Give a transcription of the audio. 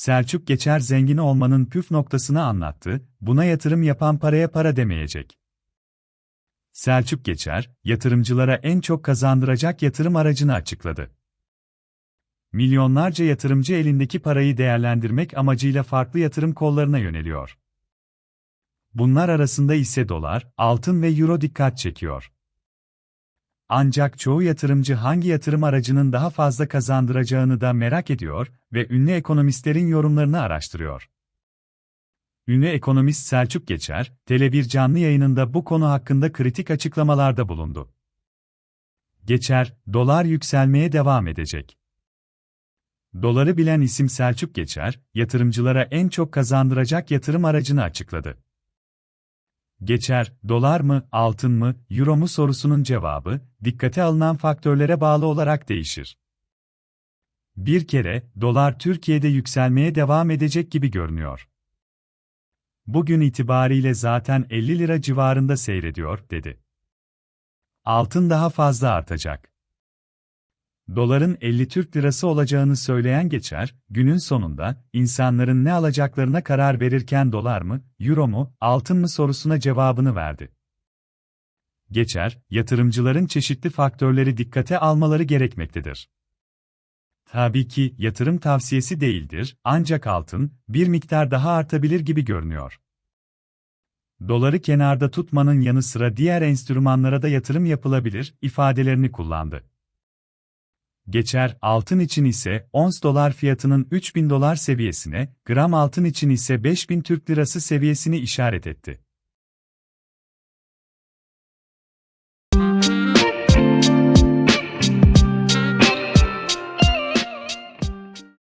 Selçuk Geçer zengin olmanın püf noktasını anlattı, buna yatırım yapan paraya para demeyecek. Selçuk Geçer, yatırımcılara en çok kazandıracak yatırım aracını açıkladı. Milyonlarca yatırımcı elindeki parayı değerlendirmek amacıyla farklı yatırım kollarına yöneliyor. Bunlar arasında ise dolar, altın ve euro dikkat çekiyor. Ancak çoğu yatırımcı hangi yatırım aracının daha fazla kazandıracağını da merak ediyor ve ünlü ekonomistlerin yorumlarını araştırıyor. Ünlü ekonomist Selçuk Geçer, Tele1 canlı yayınında bu konu hakkında kritik açıklamalarda bulundu. Geçer, dolar yükselmeye devam edecek. Doları bilen isim Selçuk Geçer, yatırımcılara en çok kazandıracak yatırım aracını açıkladı. Geçer, dolar mı, altın mı, euro mu sorusunun cevabı, dikkate alınan faktörlere bağlı olarak değişir. Bir kere, dolar Türkiye'de yükselmeye devam edecek gibi görünüyor. Bugün itibariyle zaten 50 lira civarında seyrediyor, dedi. Altın daha fazla artacak. Doların 50 Türk lirası olacağını söyleyen geçer, günün sonunda, insanların ne alacaklarına karar verirken dolar mı, euro mu, altın mı sorusuna cevabını verdi. Geçer, yatırımcıların çeşitli faktörleri dikkate almaları gerekmektedir. Tabii ki yatırım tavsiyesi değildir, ancak altın bir miktar daha artabilir gibi görünüyor. Doları kenarda tutmanın yanı sıra diğer enstrümanlara da yatırım yapılabilir ifadelerini kullandı. Geçer, altın için ise ons dolar fiyatının 3000 dolar seviyesine, gram altın için ise 5000 Türk lirası seviyesini işaret etti.